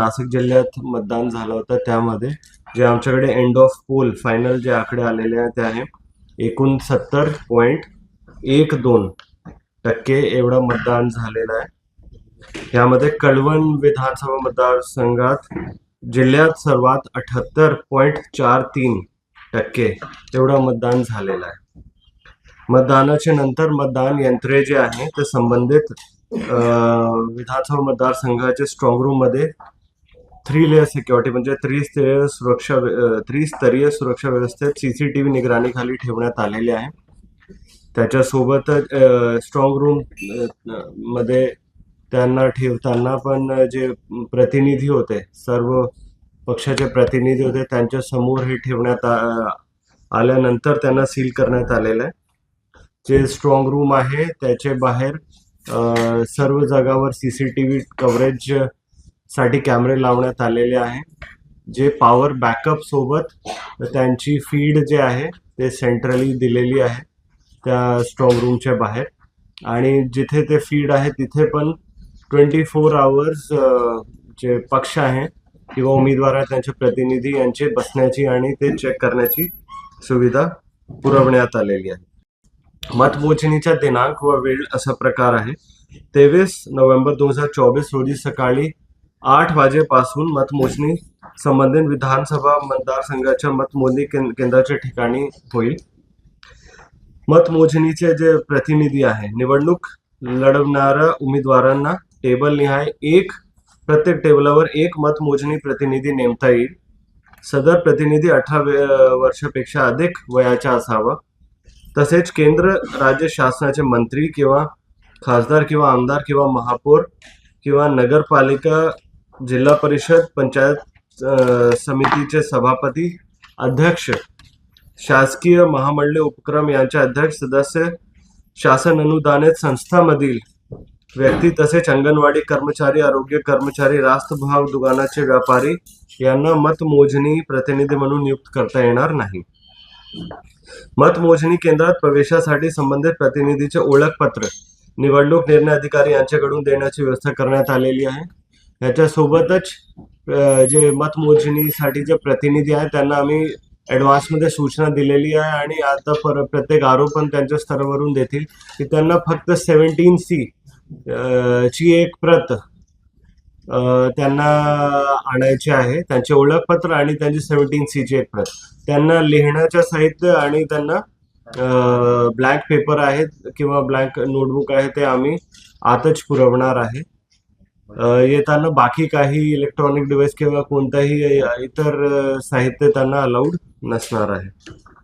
नाशिक जिल्ह्यात मतदान झालं होतं त्यामध्ये जे आमच्याकडे एंड ऑफ पोल फायनल जे आकडे आलेले आहेत ते आहे एकूण सत्तर पॉईंट एक दोन टक्के एवढं मतदान झालेलं आहे. यामध्ये कळवण विधानसभा मतदारसंघात जिल्ह्यात सर्वात अठ्याहत्तर पॉईंट चार तीन टक्के एवढं मतदान झालेलं आहे. मतदानाच्या नंतर मतदान यंत्रे जे आहे ते संबंधित विधानसभा मतदारसंघाचे स्ट्रॉंग रूममध्ये थ्री लेअर सिक्युरिटी म्हणजे त्रिस्तरीय सुरक्षा त्रिस्तरीय सुरक्षा व्यवस्थेत सीसीटीव्ही निगराणीखाली ठेवण्यात आलेले आहे. त्याच्यासोबतच स्ट्रॉंग रूममध्ये त्यांना ठेवताना पण जे प्रतिनिधी होते सर्व पक्षाचे प्रतिनिधी होते त्यांच्यासमोर हे ठेवण्यात आ- आल्यानंतर त्यांना सील करण्यात आलेलं आहे. जे स्ट्रॉंग रूम आहे त्याचे बाहेर सर्व जागावर सीसीटीव्ही कव्हरेज साठी कॅमेरे लावण्यात आलेले आहे. जे पॉवर बॅकअप सोबत त्यांची फीड जे आहे ते सेंट्रली दिलेली आहे त्या स्ट्रॉंग रूमच्या बाहेर. आणि जिथे ते फीड आहे तिथे पण ट्वेंटी फोर आवर्स जे पक्ष आहे किंवा उमेदवार आहेत त्यांचे प्रतिनिधी यांचे बसण्याची आणि ते चेक करण्याची सुविधा पुरवण्यात आलेली आहे. मतमोजणीचा दिनांक व वेळ असा प्रकार आहे. तेवीस नोव्हेंबर दोन हजार चोवीस रोजी सकाळी आठ वाजेपासून मतमोजणी संबंधित विधानसभा मतदारसंघाच्या मतमोजणी केंद्राच्या ठिकाणी होईल. मतमोजणीचे जे प्रतिनिधी आहे निवडणूक लढवणाऱ्या उमेदवारांना टेबल निहाय एक प्रत्येक टेबलावर एक मतमोजणी प्रतिनिधी नेमता येईल. सदर प्रतिनिधी अठरा वर्षापेक्षा अधिक वयाचा असावा. तसेच केंद्र राज्य शासनाचे मंत्री किंवा खासदार किंवा आमदार किंवा महापौर किंवा नगरपालिका जिल्हा परिषद पंचायत समितीचे सभापती अध्यक्ष शासकीय महामंडळे उपक्रम यांचे अध्यक्ष सदस्य शासन अनुदानित संस्थामधील व्यक्ती तसेच अंगणवाडी कर्मचारी आरोग्य कर्मचारी रास्तभाव दुकानाचे व्यापारी यांना मतमोजणी प्रतिनिधी म्हणून नियुक्त करता येणार नाही. मतमोजणी केंद्रात प्रवेशासाठी संबंधित प्रतिनिधीचे ओळखपत्र निवडणूक निर्णय अधिकारी यांच्याकडून देण्याची व्यवस्था करण्यात आलेली आहे. याच्यासोबतच जे मतमोजणीसाठी जे प्रतिनिधी आहेत त्यांना आम्ही ॲडव्हान्समध्ये सूचना दिलेली आहे आणि आता पर प्रत्येक आरोप पण त्यांच्या स्तरावरून देतील. की त्यांना फक्त सेवन्टीन सी ची एक प्रत त्यांना आणायची आहे. त्यांचे ओळखपत्र आणि त्यांची सेवन्टीन सीची एक प्रत. त्यांना लिहिण्याचं साहित्य आणि त्यांना ब्लँक पेपर आहेत किंवा ब्लँक नोटबुक आहे ते आम्ही आतच पुरवणार आहे. येताना बाकी काही इलेक्ट्रॉनिक डिव्हाइस किंवा कोणताही इतर साहित्य त्यांना अलाउड नसणार आहे.